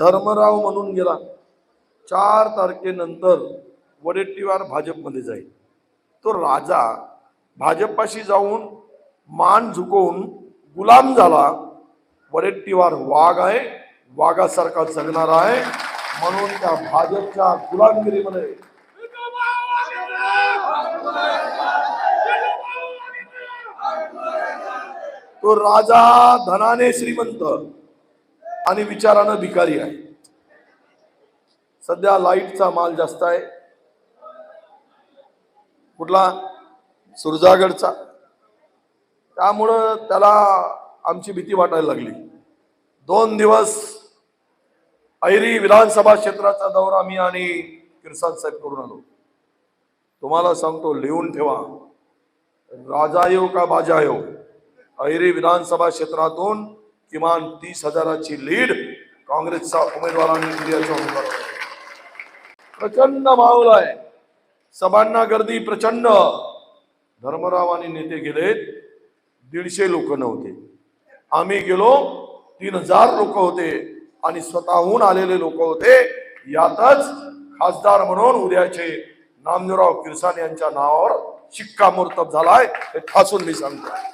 धर्मराव म्हणून गेला. चार तारखेनंतर वडेट्टीवार भाजपमध्ये जाईल. तो राजा भाजपाशी जाऊन मान झुकवून गुलाम झाला. वडेट्टीवार वाघ आहे वाघासारखा जगणारा आहे म्हणून त्या भाजपच्या गुलामगिरीमध्ये तो राजा धनाने श्रीमंत. आणि विचारानं भिकारी आहे. सध्या लाईटचा माल जास्त आहे. कुठला? सुरजागडचा. त्यामुळं त्याला आमची भीती वाटायला लागली. दोन दिवस ऐरी विधानसभा क्षेत्राचा दौरा मी आणि किरसाद साहेब करून आलो. तुम्हाला सांगतो लिहून ठेवा. राजा येऊ का बाजा येऊ ऐरी विधानसभा क्षेत्रातून किमान तीस हजाराची लीड काँग्रेसचा उमेदवारांनी इंडियाच्या उमेदवारांनी प्रचंड माहोल आहे. सभांना गर्दी प्रचंड. धर्मराव आणि नेते गेलेत. दीडशे लोक नव्हते. आम्ही गेलो तीन हजार लोक होते आणि स्वतःहून आलेले लोक होते. यातच खासदार म्हणून उद्याचे नामदेवराव किरसान यांच्या नावावर शिक्कामोर्तब झालाय हे ठासून मी सांगतो.